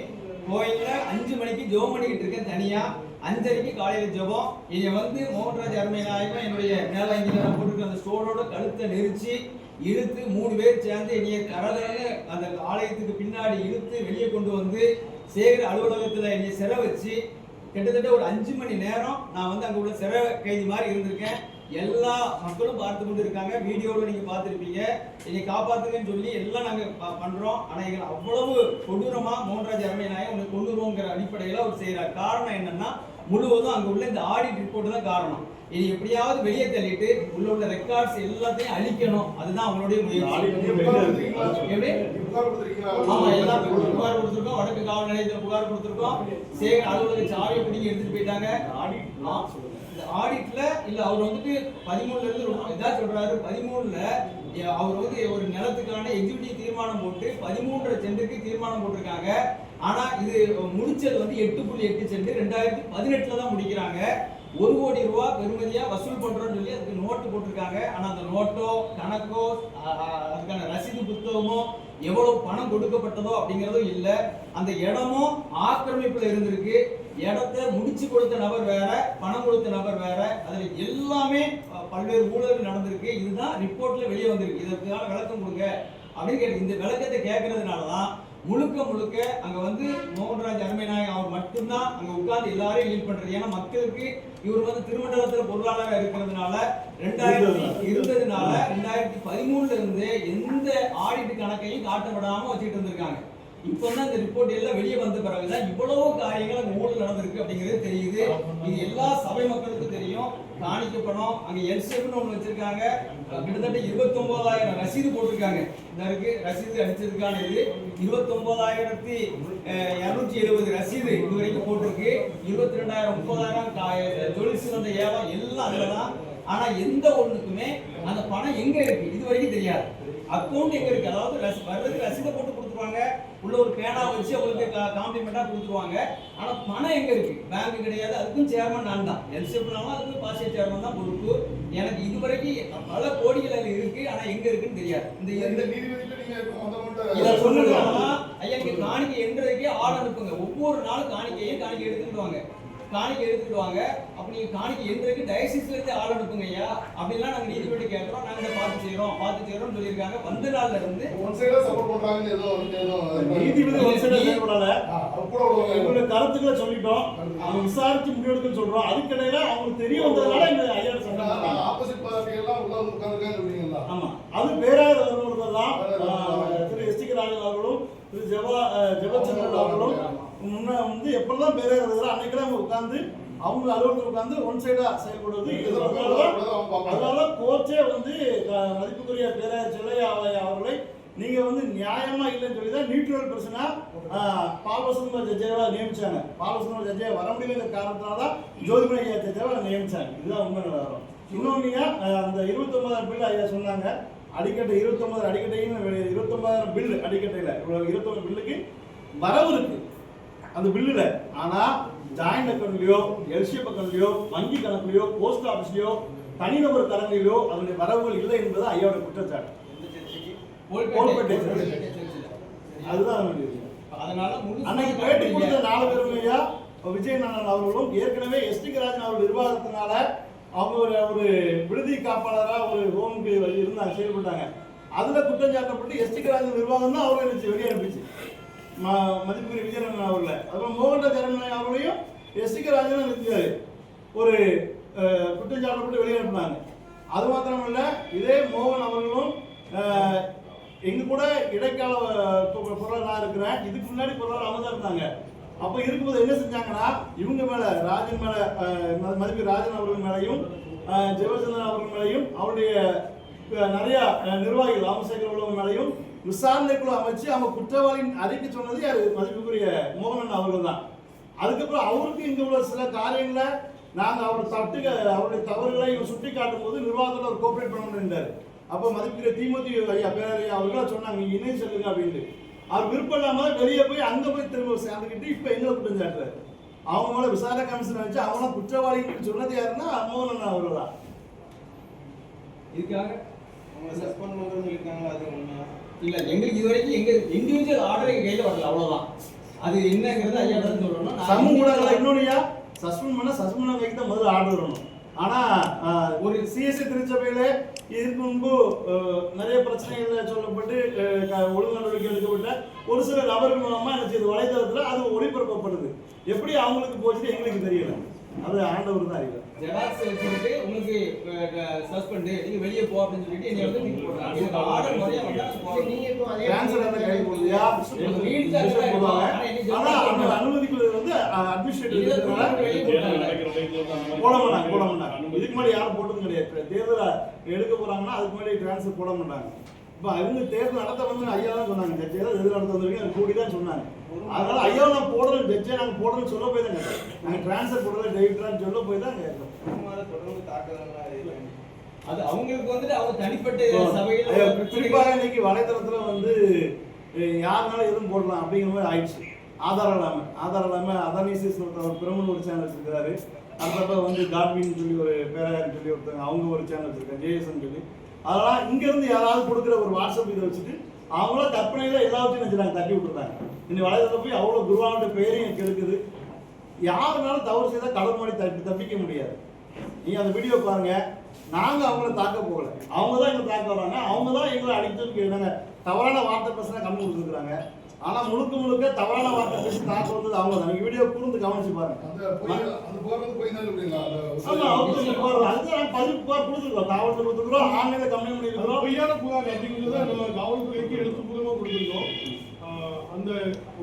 கோயிலில் அஞ்சு மணிக்கு ஜெபம் பண்ணிக்கிட்டு இருக்கேன் தனியாக அஞ்சரைக்கு காலையில் ஜெபம். இதை வந்து மோகன்ராஜ் அருமைநாயகம் என்னுடைய மேலாங்கில போட்டுருக்க அந்த ஸ்டோனோட கழுத்தை நெரிச்சு இழுத்து மூணு பேர் சேர்ந்து என்னைய கரகரன்னு அந்த ஆலயத்துக்கு பின்னாடி இழுத்து வெளியே கொண்டு வந்து சேகர் அலுவலகத்தில் என்னை சிறை வச்சு கிட்டத்தட்ட ஒரு அஞ்சு மணி நேரம் நான் வந்து அங்க உள்ள சிறை கைதி மாதிரி இருந்திருக்கேன். எல்லா மக்களும் பார்த்து கொண்டு இருக்காங்க. வீடியோவில் நீங்க பார்த்துருப்பீங்க. என்னை காப்பாத்துங்கன்னு சொல்லி எல்லாம் நாங்க பண்ணுறோம் பண்றோம். ஆனா எங்களை அவ்வளவு கொடூரமா மோகன்ராஜ் அரமையநாயகம் உன்னை கொண்டுருவோங்கிற அடிப்படையில அவர் செய்கிறார் காரணம் என்னன்னா முழுவதும் அங்க உள்ள இந்த ஆடிட் ரிப்போர்ட் தான் காரணம். இனி எப்படியாவது வெளியே தள்ளிட்டு உள்ள உள்ள ரெக்கார்ட்ஸ் எல்லாத்தையும் அழிக்கணும். அதுதான் அவங்களுடைய முயற்சி. எப்படி? ஆமா எல்லாம் புகார் கொடுத்துருக்கோம். வடக்கு காவல் நிலையத்துல புகார் கொடுத்துருக்கோம். சேகர் அலுவலக சாவியை பிடிங்கி எடுத்துட்டு போயிட்டாங்க. இந்த ஆடிட்ல இல்ல அவர் வந்துட்டு பதிமூணுல இருந்து ரொம்ப இதா சொல்றாரு. பதிமூணுல அவர் வந்து ஒரு நிலத்துக்கான எக்ஸிக்யூட்டிவ் தீர்மானம் போட்டு பதிமூன்றரை சென்ட்டுக்கு தீர்மானம் போட்டிருக்காங்க. ஆனா இது முடிச்சது வந்து எட்டு புள்ளி எட்டு சென்ட் ரெண்டாயிரத்தி பதினெட்டுல தான் முடிக்கிறாங்க. ஒரு கோடி ரூபா பெருமதியாக வசூல் பண்றோம்னு சொல்லி அதுக்கு நோட்டு போட்டிருக்காங்க. ஆனா அந்த நோட்டோ கணக்கோ அதுக்கான ரசீது புத்தகமோ எவ்வளவு பணம் கொடுக்கப்பட்டதோ அப்படிங்கறதும் இல்ல. அந்த இடமும் ஆக்கிரமிப்புல இருந்திருக்கு. இடத்த முடிச்சு கொடுத்த நபர் வேற பணம் கொடுத்த நபர் வேற. அதுல எல்லாமே பல்வேறு ஊழல்கள் நடந்திருக்கு. இதுதான் ரிப்போர்ட்ல வெளியே வந்திருக்கு. இதற்கான விளக்கம் கொடுங்க. அப்படின்னு கேட்டு இந்த விளக்கத்தை கேட்கறதுனால தான் முழுக்க முழுக்க அங்க வந்து மோகன்ராஜ் அருமைநாயகம் அவர் மட்டும்தான் அங்க உட்கார்ந்து எல்லாரையும் லீட் பண்றது. ஏன்னா மக்களுக்கு இவர் வந்து திருமண்டலத்துல பொருளாளராக இருக்கிறதுனால ரெண்டாயிரத்தி இருந்ததுனால. ரெண்டாயிரத்தி பதிமூணுல இருந்து எந்த ஆடிட் கணக்கையும் காட்ட விடாம வச்சுட்டு இருந்திருக்காங்க. இப்போ தான் இந்த ரிப்போர்ட் எல்லாம் வெளியே வந்த பிறகுதான் இவ்வளவு காரியங்கள் அங்க ஊழல் நடந்திருக்கு அப்படிங்கிறது தெரியுது. இது எல்லா சபை மக்களுக்கும் தெரியும் காணிக்க பணம் அங்க எல்செப்னு ஒன்று வச்சிருக்காங்க. கிட்டத்தட்ட இருபத்தொன்பதாயிரம் ரசீது போட்டிருக்காங்க. இந்த இருக்கு ரசீது அடிச்சதுக்கான இது இருபத்தொன்பதாயிரத்தி இரநூத்தி எழுபது ரசீது இது வரைக்கும் போட்டிருக்கு. இருபத்தி ரெண்டாயிரம் முப்பதாயிரம் தொழில் சிறந்த ஏலம் எல்லாம் அதில் தான். ஆனா எந்த ஒண்ணுக்குமே அந்த பணம் எங்க இருக்கு? இது வரைக்கும் தெரியாது. அக்கௌண்ட் எங்கே இருக்கு? அதாவது ரசி- வர்றதுக்கு ரசீதை போட்டு கொடுத்துருவாங்க. உள்ள ஒரு பேனா வச்சு அவங்களுக்கு காம்ப்ளிமெண்டா கொடுத்துருவாங்க. ஆனா பணம் எங்க இருக்கு? பேங்க் கிடையாது. அதுக்கும் சேர்மன் நான் தான். எல்சிஎஃப்னாலும் அதுக்கு பாசிய சேர்மன் தான் பொறுப்பு. எனக்கு இதுவரைக்கும் பல கோடிகள் அதுல இருக்கு. ஆனா எங்க இருக்குன்னு தெரியாது. இந்த முதல் இதை சொன்னதுனால ஐயா நீங்க காணிக்கை என்றதுக்கே ஆள் அனுப்புங்க. ஒவ்வொரு நாளும் காணிக்கையும் காணிக்கை எடுத்துட்டு வாங்க காணிக்கை எடுத்துட்டு வாங்க அப்ப நீங்க காணிக்கை என்றதுக்கு டயசிஸ்ல இருந்து ஆள் அனுப்புங்க ஐயா. அப்படிலாம் நாங்க நீதிபதி கேட்கறோம் நாங்க இதை பார்த்து செய்யறோம் பார்த்து செய்யறோம்னு சொல்லியிருக்காங்க. வந்த நாள்ல இருந்து ஒன் சைடா சப்போர்ட் பண்றாங்கன்னு ஏதோ நீதிபதி ஒரு சில செயல்படல. எங்களுடைய கருத்துக்களை சொல்லிட்டோம். அவங்க விசாரிச்சு முடிவெடுக்க சொல்றோம். அதுக்கிடையில அவங்களுக்கு தெரிய வந்ததுனால இந்த ஐயா ஏன்னா, சங்கம் ஆப்போசிட் பார்ட்டி எல்லாம் உள்ள வந்து உட்கார்ந்துருக்காங்க சொல்றீங்களா? ஆமா. அது பேராயர் அவர்களெல்லாம் திரு எஸ் டி ராஜன் அவர்களும் திரு ஜெவா அஹ், ஜெகச்சந்திரன் அவர்களும். முன்ன வந்து எப்பெல்லாம் பேராயர் இருந்தாரோ அன்னைக்கெல்லாம் அவங்க உட்கார்ந்து அவங்க அலுவலகத்தில் உட்கார்ந்து ஒன் சைடா செயல்படுவது அதனால கோச்சே வந்து மதிப்புக்குரிய பேராயர் செல்லையா அவர்களை நீங்க வந்து நியாயமா இல்லைன்னு சொல்லி தான் நியூட்ரல் பர்சனா பாலவசந்த ஜட்ஜேவா நியமிச்சாங்க. பாலவசந்த ஜட்ஜே வர முடியலங்கிற காரணத்தினால தான் ஜோதிமணி ஐயா ஜட்ஜேவா நியமிச்சாங்க. இதுதான் உண்மை நிலவரம். இன்னொன்னு அஹ், அந்த இருபத்தொன்பதாயிரம் பில் ஐயா சொன்னாங்க. அடிக்கட்டை இருபத்தொன்பது அடிக்கட்டையும் இருபத்தொன்பதாயிரம் பில் அடிக்கட்டையில். இருபத்தொன்பது பில்லுக்கு வரவு இருக்கு. அந்த பில்லுல ஆனா ஜாயிண்ட் அக்கௌண்ட்லயோ எல்சிஎஃப் அக்கௌண்ட்லயோ வங்கி கணக்குலயோ போஸ்ட் ஆபீஸ்லயோ தனிநபர் கணக்கிலோ அதனுடைய வரவுகள் இல்லை என்பது ஐயாவோட குற்றச்சாட்டு. அதுதான். அதனால அன்னைக்கு பேட்டி கொடுத்த நாலு பேரும் ஐயா விஜய் நந்தன் அவர்களும் ஏற்கனவே எஸ் டி ராஜன் அவர்கள் நிர்வாகத்தினால அவங்க ஒரு ஒரு விடுதி காப்பாளரா ஒரு ஹோமுக்கு இருந்தாங்க செயல்பட்டாங்க. அதுல குற்றம் சாட்டப்பட்டு எஸ் டி ராஜன் நிர்வாகம் தான் அவரை வச்சு வெளியே அனுப்பிச்சு. மதிப்புக்குரிய விஜயநந்தன் அவர்களை. அப்புறம் மோகன் ஜெரமணி அவர்களையும் எஸ் கே ராஜன் நிறுத்தினாரு ஒரு குற்றஞ்சாட்டப்பட்டு வெளியனுப்பினாங்க வெளியே அனுப்புனாங்க. அது மாத்திரமல்ல இதே மோகன் அவர்களும் எங்கள் எங்க கூட இடைக்கால அஹ், பொருளாளர் நான் இருக்கிறேன் இதுக்கு முன்னாடி பொருளாளர் அவங்க தான் இருந்தாங்க. அப்போ இருக்கும்போது என்ன செஞ்சாங்கன்னா இவங்க மேல ராஜன் மேல ம- மதிப்பு ராஜன் அவர்கள் மேலையும் அஹ், அவர்கள் மேலையும் அவருடைய நிறையா நிறைய நிர்வாகிகள் ராமசேகர் உள்ளவங்க மேலையும் விசாரணை குழு அமைச்சு அவங்க குற்றவாளியின் அறிக்கை சொன்னது யாரு மதிப்புக்குரிய மோகனன் அவர்கள் தான் அதுக்கப்புறம் அவருக்கு இங்க உள்ள சில காரியங்களை நாங்க அவர் தட்டுக அவருடைய தவறுகளை இவங்க சுட்டி காட்டும் போது நிர்வாகத்தில் அவர் கோஆபரேட் பண்ணணும்ன்றாரு அப்போ மதிப்புக்கிற திமுதி ஐயா பேரையா அவர்களா சொன்னாங்க நீங்க இணைய சொல்லுங்க அப்படின்ட்டு. அவர் விருப்பம் இல்லாம வெளியே போய் அங்க போய் திரும்ப சேர்ந்துக்கிட்டு இப்ப எங்களை குற்றம் சாட்டுறாரு அவங்க மேல விசாரணை கமிஷன் வச்சு அவங்கள குற்றவாளின்னு சொன்னது யாருன்னா மோகனன் அவர்கள் தான் இதுக்காக உங்களை சஸ்பெண்ட் பண்றவங்க இருக்காங்களா அது உண்மையா இல்லை எங்களுக்கு இது வரைக்கும் எங்கள் இண்டிவிஜுவல் ஆர்டர் எங்கள் கையில் வரல அவ்வளோதான் அது என்னங்கிறது ஐயா தான் சொல்லணும். சமூக ஊடகங்கள் individual- இன்னொன்னுயா சஸ்பெண்ட் பண்ண சஸ்பெண்ட் வைக்க தான் முதல்ல ஆர்டர் வரணும். ஆனால் ஒரு சிஎஸ்சி திருச்சபையில் இதுக்கு முன்பு நிறைய பிரச்சனைகள் சொல்லப்பட்டு ஒழுங்கு நடவடிக்கை எடுக்கப்பட்ட ஒரு சில நபர்கள் மூலமாக என்ன செய்யுது வலைதளத்தில் அது ஒளிபரப்பப்படுது. எப்படி அவங்களுக்கு போச்சுன்னு எங்களுக்கு தெரியல. அது ஆண்டவர் தான் அறிவு. ஜெராக்ஸ் வச்சுக்கிட்டு உங்களுக்கு சஸ்பெண்ட் நீங்க வெளியே போ அப்படின்னு சொல்லிட்டு என்னை வந்து தூக்கி போடுறாங்க. ஆர்டர் முறையா வந்தா நான் போகணும். நீங்க இப்போ அதே டிரான்ஸ்ஃபர் அந்த கை போடுறியா போடுவாங்க. ஆனா அந்த அனுமதிக்கிறது வந்து அட்மினிஸ்ட்ரேட்டிவ் இருக்கிறதுனால போட மாட்டாங்க போட மாட்டாங்க. இதுக்கு முன்னாடி யாரும் போட்டதும் கிடையாது. தேர்தலை எடுக்க போறாங்கன்னா அதுக்கு முன்னாடி டிரான்ஸ்ஃபர் போட மாட்டாங்க. இப்போ அவங்க தேர்தல் நடத்த வந்து ஐயா தான் சொன்னாங்க ஜட்ஜே தான் எதிர் நடத்த வந்திருக்கீங்க அது கூடி தான் சொன்னாங்க. அதனால ஐயா நான் போடுறேன் ஜட்ஜே நாங்கள் போடுறேன்னு சொல்ல போய் தான் நாங்கள் டிரான்ஸ்ஃபர் போடுறது டெய்ட்ரான்னு சொல்ல போய் தான் தொடர்ந்து தாக்குதல்லாம் இருக்கு. அது அவங்களுக்கு வந்துட்டு அவங்க தனிப்பட்ட சபையில குறிப்பாக இன்னைக்கு வலைதளத்துல வந்து யாருனாலும் எதுவும் போடலாம் அப்படிங்கிற மாதிரி ஆயிடுச்சு. ஆதாரம் இல்லாம ஆதாரம் இல்லாம அதானிசிஸ் ஒருத்தர் பிரமன் ஒரு சேனல் வச்சிருக்காரு. அதுக்கப்புறம் வந்து காட்வின் சொல்லி ஒரு பேராயர் சொல்லி ஒருத்தங்க அவங்க ஒரு சேனல் வச்சிருக்காங்க ஜேஎஸ்என் சொல்லி. அதெல்லாம் இங்கேருந்து யாராவது கொடுக்குற ஒரு வாட்ஸ்அப் இதை வச்சுட்டு அவங்கள கற்பனையில் எல்லாத்தையும் வச்சுருக்காங்க தட்டி விட்டுருக்காங்க இன்னைக்கு வலைதளத்துல போய் அவ்வளோ குருவானோட பேரையும் கெடுக்குது யாருனாலும் தவறு செய்தால் கடல் மாதிரி தப்பி தப்பிக்க முடியாது. நீங்கள் அந்த வீடியோ பாருங்க. நாங்கள் அவங்கள தாக்க போகல. அவங்க தான் எங்களை தாக்க வராங்க. அவங்க தான் எங்களை அடிச்சு கேட்டாங்க தவறான வார்த்தை பேசினா கம்மி கொடுத்துருக்குறாங்க. ஆனால் முழுக்க முழுக்க தவறான வார்த்தை பேசி தாக்க வந்தது அவங்க தான் வீடியோ கூர்ந்து கவனிச்சு பாருங்க. போறது போய் தான் இல்லைங்களா ஆமா அந்த புகார் அதுதான் நாங்க பதிவு புகார் கொடுத்துருக்கோம் காவல்துறை கொடுத்துருக்கோம் ஆன்லைன்ல கம்ப்ளைண்ட் அது பண்ணிருக்கிறோம் பொய்யான புகார். அப்படிங்கிறத நம்ம காவல்துறைக்கு கொடுத்துருக்கோம் ஆஹ் அந்த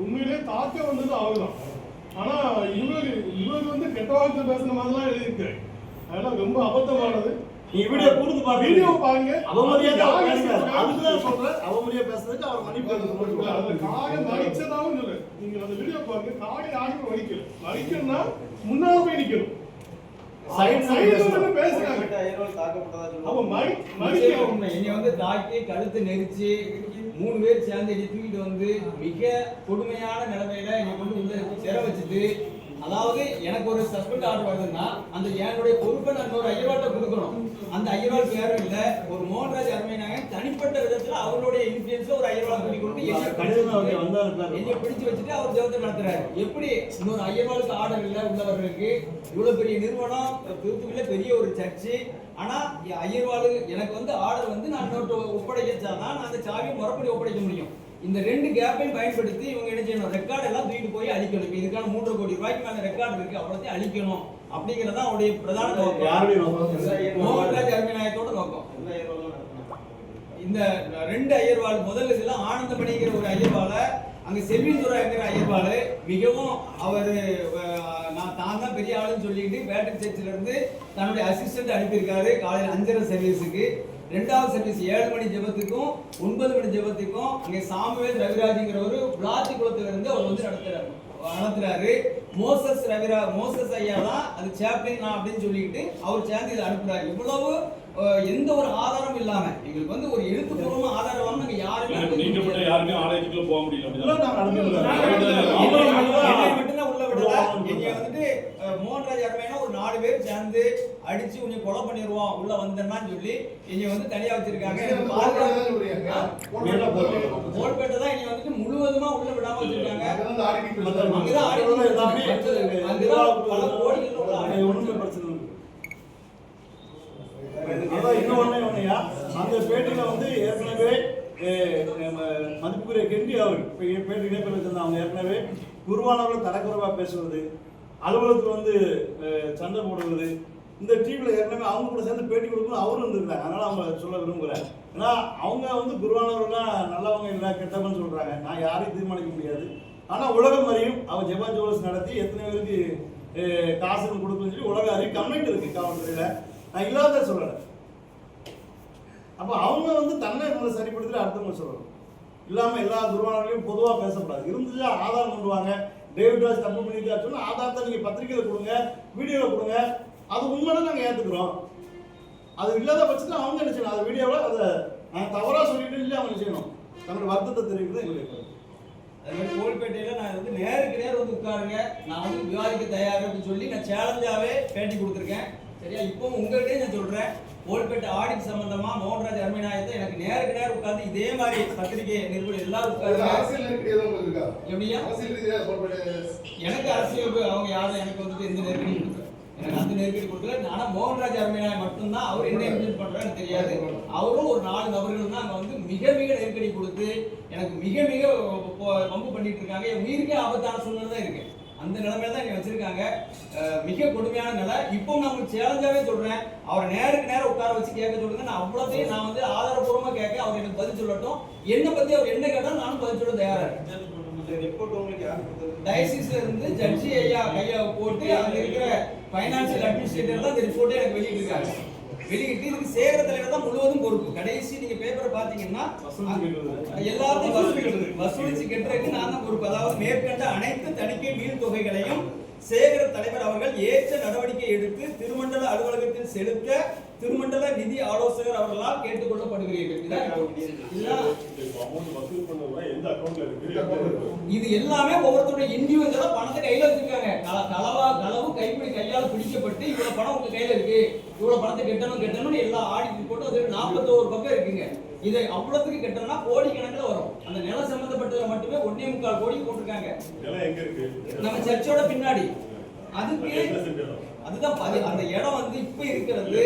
உண்மையிலே தாக்க வந்தது அவர்தான். ஆனா இவர் இவர் வந்து கெட்ட வார்த்தை பேசுன மாதிரிலாம் எழுதியிருக்காரு அதெல்லாம் ரொம்ப அபத்தமானது. நீங்க வீடியோ கூர்ந்து பாருங்க வீடியோ பாருங்க. அவமரியாதை யார் பேசுறாரு? அதுதான் சொல்றேன். அவமரியாதை பேசுறதுக்கு அவர் மன்னிப்பு காரை மறிச்சதாவும் சொல்லு. நீங்க அந்த வீடியோ பாருங்க. காரை யாரும் மறிக்கல மறிக்கணும்னா முன்னால போய் நிக்கணும் கழுத்து நெரிச்சு மூணு பேர் சேர்ந்து தூக்கிட்டு வந்து மிக கொடுமையான நிலைமையில என்னை கொண்டு வந்து சிறை வச்சுட்டு அதாவது எனக்கு ஒரு சஸ்பெண்ட் ஆர்டர் வருதுன்னா அந்த என்னுடைய பொறுப்பை நான் இன்னொரு ஐயர்வாட்ட கொடுக்கணும். அந்த ஐயர்வாள் பேரும் இல்ல ஒரு மோகன்ராஜ் அருமைனாங்க தனிப்பட்ட விதத்துல அவருடைய இன்ஃபுளுன்ஸ்ல ஒரு ஐயர்வாள் கூட்டி கொண்டு என்னை பிடிச்சு வச்சுட்டு அவர் ஜெபத்தை நடத்துறாரு. எப்படி? இன்னொரு ஐயர்வாளுக்கு ஆர்டர் இல்ல உள்ளவர்களுக்கு. இவ்வளவு பெரிய நிறுவனம் தூத்துக்குள்ள பெரிய ஒரு சர்ச்சு ஆனா ஐயர்வாளு எனக்கு வந்து ஆர்டர் வந்து நான் இன்னொரு ஒப்படைச்சாதான் நான் அந்த சாவியை முறைப்படி ஒப்படைக்க முடியும். இந்த ரெண்டு கேப்பையும் பயன்படுத்தி இவங்க என்ன செய்யணும்? ரெக்கார்ட் எல்லாம் தூக்கிட்டு போய் அழிக்கணும். இப்ப இதுக்கான மூன்றரை கோடி ரூபாய்க்கு மேல ரெக்கார்டு இருக்கு. அவ்வளோத்தையும் அழிக்கணும். அப்படிங்கறத அவருடைய பிரதான நோக்கம்? மோகன்ராஜ் அருமைநாயகத்தோட நோக்கம். இந்த ரெண்டு ஐயர்வாள் முதல் இதுல ஆனந்தமணிங்கிற ஒரு ஐயர்வாள அங்க செல்விந்துரைங்கிற ஐயர்வாள் மிகவும் அவர் நான் தான் தான் பெரிய ஆளுன்னு சொல்லிட்டு பேட்டரி சர்ச்சில் இருந்து தன்னுடைய அசிஸ்டன்ட் அனுப்பியிருக்காரு. காலையில் அஞ்சரை சர்வீஸுக்கு ரெண்டாவது சர்வீஸ் ஏழு மணி ஜெபத்துக்கும் ஒன்பது மணி ஜெபத்துக்கும் அங்கே சாமுவேல் ரவிராஜுங்கிறவர் விளாத்தி குளத்துல இருந்து அவர் வந்து நடத்துறாரு. நடத்துறாரு. மோசஸ் ரவிரா மோசஸ் ஐயா தான் அது சாப்ளின் நான் அப்படின்னு சொல்லிட்டு அவர் சேர்ந்து இதை அனுப்புறாரு. இவ்வளவு எந்த ஒரு ஆதாரம் இல்லாம எங்களுக்கு வந்து ஒரு எழுத்துப்பூர்வமா ஆதாரம் இல்லாம நாங்க யாருமே நீக்கப்பட்ட கொடுக்கல. யாருமே ஆலயத்துக்குள்ள போக முடியல நாங்க. நாங்க உள்ள விடல. என்னைய வந்துட்டு மோகன்ராஜ் அருமையான ஒரு நாலு பேர் சேர்ந்து அடிச்சு உன்னை கொலை பண்ணிடுவோம் உள்ள வந்தேன்னான்னு சொல்லி என்னை வந்து தனியா வச்சிருக்காங்க? கோல்பேட்டை தான் என்னை வந்துட்டு முழுவதுமா உள்ள விடாம வச்சிருக்காங்க. அங்கதான் பல கோடிகள் உள்ள பிரச்சனை ஒண்ணுயா, அந்த பேட்டியில வந்து ஏற்கனவே மதிப்புக்குரிய கெண்டி அவர் பேட்டி இணைப்பில் வச்சிருந்தாங்க அவங்க ஏற்கனவே குருவானவர்கள் தரக்குறைவா பேசுவது அலுவலகத்தில் வந்து சண்டை போடுவது இந்த டிவியில் ஏற்கனவே அவங்க கூட சேர்ந்து பேட்டி கொடுக்கணும் அவரும் இருந்திருக்காங்க அதனால் அவங்க சொல்ல விரும்புகிறேன் ஏன்னா அவங்க வந்து குருவானவர்கள்லாம் நல்லவங்க இல்லை கெட்டவன்னு சொல்கிறாங்க நான் யாரையும் தீர்மானிக்க முடியாது. ஆனால் உலகம் அறியும். அவர் ஜெபா ஜுவல்ஸ் நடத்தி எத்தனை பேருக்கு காசுன்னு கொடுக்கணும்னு சொல்லி உலக அறியும் கம்மெண்ட் இருக்கு காவல்துறையில். நான் இல்லாத சொல்லலை. அப்போ அவங்க வந்து தன்னை இவங்களை சரிப்படுத்தி அடுத்தவங்க சொல்லணும். இல்லாமல் எல்லா குருவானவர்களையும் பொதுவாக பேசக்கூடாது. இருந்துச்சா ஆதாரம் கொண்டு வாங்க. டேவிட் ராஜ் தப்பு பண்ணிருக்கா சொன்னால் ஆதாரத்தை நீங்கள் பத்திரிக்கையில் கொடுங்க வீடியோவில் கொடுங்க. அது உண்மைன்னு நாங்க ஏத்துக்கிறோம். அது இல்லாத பட்சத்தில் அவங்க என்ன செய்யணும்? அது வீடியோவில் அதை நான் தவறா சொல்லிட்டு இல்லை அவங்க செய்யணும்? தன்னோட வருத்தத்தை தெரிவிக்கிறது எங்களுக்கு அது மாதிரி கோல்பேட்டையில நான் வந்து நேருக்கு நேர் வந்து உட்காருங்க. நான் வந்து விவாதிக்க தயார் அப்படின்னு சொல்லி நான் சேலஞ்சாவே பேட்டி கொடுத்துருக்கேன். சரியா? இப்போ உங்கள்கிட்டயே நான் சொல்றேன். கோல்பேட்டை ஆடிட் சம்பந்தமா மோகன்ராஜ் அருமைநாயகத்தை எனக்கு நேருக்கு நேர் உட்கார்ந்து இதே மாதிரி பத்திரிகை நிருபர் எல்லாரும் இருக்கா? எப்படியா? எனக்கு அரசியல் அவங்க யாரும் எனக்கு வந்துட்டு எந்த நெருக்கடி எனக்கு அந்த நெருக்கடி கொடுக்கல. ஆனா மோகன்ராஜ் அருமைநாயகம் மட்டும்தான் அவர் என்ன இன்ஜெக்ட் பண்றாருன்னு தெரியாது. அவரும் ஒரு நாலு நபர்கள் தான் அங்க வந்து மிக மிக நெருக்கடி கொடுத்து எனக்கு மிக மிக பொ- வம்பு பண்ணிட்டு இருக்காங்க என் உயிருக்கே ஆபத்தான சூழ்நிலை தான் இருக்கு. அந்த நிலைமையில தான் என்னை வச்சிருக்காங்க. மிக கொடுமையான நிலை. இப்போ நான் உங்களுக்கு சேலஞ்சாவே சொல்றேன். அவரை நேருக்கு நேரம் உட்கார வச்சு கேட்க சொல்லுங்க. நான் அவ்வளோத்தையும் நான் வந்து ஆதாரப்பூர்வமா கேட்க அவர் எனக்கு பதில் சொல்லட்டும். என்னை பத்தி அவர் என்ன கேட்டாலும் நானும் பதில் சொல்ல தயாரா இருக்கேன். டயசிஸ்ல இருந்து ஜட்ஜி ஐயா கைய போட்டு அங்க இருக்கிற ஃபைனான்சியல் அட்மினிஸ்ட்ரேட்டர் தான் இந்த ரிப்போர்ட்டை எனக்கு வெளியிட்டிருக்காங்க வெளியிட்டு இதுக்கு சேர தலைவர் தான் முழுவதும் பொறுப்பு. கடைசி நீங்க பேப்பரை பாத்தீங்கன்னா எல்லாத்தையும் வசூலிச்சு கட்டுறதுக்கு நான் தான் பொறுப்பு. அதாவது மேற்கண்ட அனைத்து தணிக்கை மீள் தொகைகளையும் சேகர தலைவர் அவர்கள் ஏற்ற நடவடிக்கை எடுத்து திருமண்டல அலுவலகத்தில் செலுத்த திருமண்டல நிதி ஆலோசகர் அவர்களால் கேட்டுக்கொள்ளப்படுகிறீர்கள். இது எல்லாமே ஒவ்வொருத்தருடைய இண்டிவிஜுவலா பணத்தை கையில வச்சிருக்காங்க. களவா களவு கைப்பிடி கையால் பிடிக்கப்பட்டு இவ்வளவு பணம் உங்க கையில இருக்கு. இவ்வளவு பணத்தை கெட்டணும் கெட்டணும்னு எல்லா ஆடிட் போட்டு அது நாற்பத்தோரு பக்கம் இருக்குங்க. இதை அவ்வளவுக்கு கெட்டணும்னா கோடி கணக்குல வரும். அந்த நிலம் சம்பந்தப்பட்டதுல மட்டுமே ஒன்னே முக்கால் கோடி போட்டிருக்காங்க. நம்ம சர்ச்சோட பின்னாடி. அதுக்கு? அதுதான் அந்த இடம் வந்து இப்ப இருக்கிறது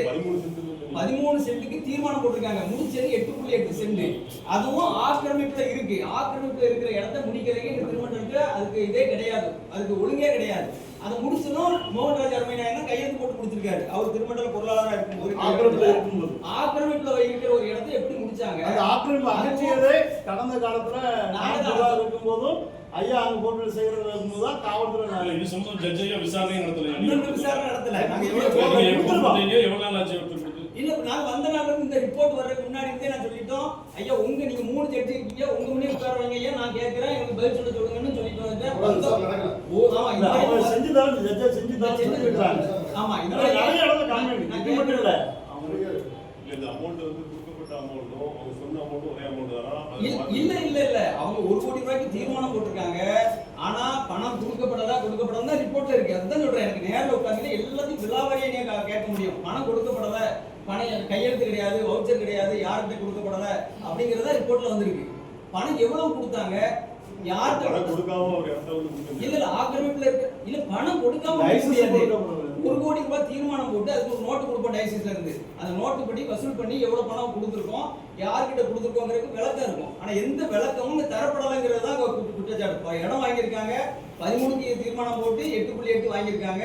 பதிமூணு சென்ட்டுக்கு தீர்மானம் போட்டிருக்காங்க. முடிச்சது எட்டு புள்ளி எட்டு சென்ட். அதுவும் ஆக்கிரமிப்புல இருக்கு. ஆக்கிரமிப்புல இருக்கிற இடத்த முடிக்கிறதுக்கு இந்த திருமணத்துல அதுக்கு இதே கிடையாது. அதுக்கு ஒழுங்கே கிடையாது. அதை முடிச்சதும் மோகன்ராஜ் அருமைநாயகன் கையெழுத்து போட்டு முடிச்சிருக்காரு அவர் திருமண்டல பொருளாதார ஆக்கிரமிப்புல இருக்கும்போது. இருக்கும்போது. ஆக்கிரமிப்புல இருக்கிற ஒரு இடத்தை எப்படி முடிச்சாங்க? ஆக்கிரமிப்பு அகற்றியதே கடந்த காலத்துல நான் இருக்கும்போதும் ஐயா அங்க போட்டு செய்யறது இருக்கும்போது தான் காவல்துறை நான் இது சம்பந்தம் ஜட்ஜ் ஐயா விசாரணை நடத்தல. விசாரணை நடத்தல. நாங்க எவ்வளவு நாள் ஆச்சு? இல்ல நாங்க வந்த நாள்ல இருந்து இந்த ரிப்போர்ட் வர்றதுக்கு முன்னாடி இருந்தே நான் சொல்லிட்டோம். ஐயா உங்க நீங்க மூணு ஜட்ஜி இருக்கீங்க. உங்க முன்னே உட்கார வைங்க ஐயா நான் கேட்கறேன் எனக்கு பதில் சொல்ல சொல்லுங்கன்னு சொல்லிட்டு அவங்க செஞ்சுதான் ஜட்ஜை செஞ்சுதான் செஞ்சு சொல்லிருக்காங்க ஆமா இது நிறைய இடத்துல காமிங்க இது மட்டும் இல்ல. இந்த amount வந்து கொடுக்கப்பட்ட அவங்க இல்ல இல்ல இல்ல அவங்க ஒரு கோடி ரூபாய்க்கு தீர்மானம் போட்டிருக்காங்க. ஆனா பணம் கொடுக்கப்படதா கொடுக்கப்படாத ரிப்போர்ட்ல இருக்கு. அதுதான் சொல்றேன். எனக்கு நேர்ல உட்காந்து எல்லாத்தையும் விலாவரியா நீங்க கேட்க முடியும். பணம் கொடுக்கப்படல. பணம் கையெழுத்து கிடையாது வவுச்சர் கிடையாது யார்கிட்ட கொடுக்கப்படல அப்படிங்கறத ரிப்போர்ட்ல வந்திருக்கு. பணம் எவ்வளவு கொடுத்தாங்க? பணம் யார்கிட்ட கொடுக்காம இல்ல. இல்ல ஆக்கிரமிப்புல இருக்கு இல்ல பணம் கொடுக்காம ஒரு கோடி ரூபாய் தீர்மானம் போட்டு அதுக்கு ஒரு நோட்டு கொடுப்போம் டயசிஸ்ல இருந்து. அந்த நோட்டு படி வசூல் பண்ணி எவ்வளவு பணம் கொடுத்துருக்கோம் யார்கிட்ட கொடுத்துருக்கோங்கிறதுக்கு விளக்கம் இருக்கும். ஆனா எந்த விளக்கமும் தரப்படலைங்கிறது தான் குற்றச்சாட்டு இடம் வாங்கியிருக்காங்க பதிமூணுக்கு தீர்மானம் போட்டு எட்டு புள்ளி எட்டு வாங்கியிருக்காங்க.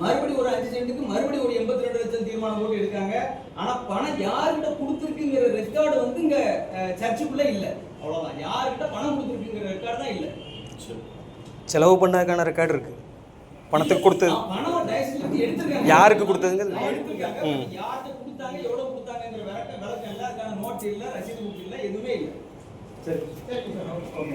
மறுபடியும் ஒரு அஞ்சு சென்ட்டுக்கு மறுபடியும் ஒரு எண்பத்தி ரெண்டு லட்சம் தீர்மானம் போட்டு எடுக்காங்க. ஆனா பணம் யார்கிட்ட கொடுத்துருக்குங்கிற ரெக்கார்டு வந்து இங்க சர்ச்சுக்குள்ள இல்ல. அவ்வளவுதான். யார்கிட்ட பணம் கொடுத்துருக்குங்கிற ரெக்கார்டு தான் இல்ல. செலவு பண்ணதுக்கான ரெக்கார்டு இருக்கு. பணத்துக்கு கொடுத்தது யாருக்கு கொடுத்ததுங்கிறது? எடுத்திருக்காங்க. ம். யார்கிட்ட கொடுத்தாங்க எவ்வளவு கொடுத்தாங்கங்கிற விளக்கம் விளக்கம் இல்ல அதுக்கான நோட் இல்ல ரசீது புக் இல்ல எதுவுமே இல்ல. சரி. சரி சார் ஓகே.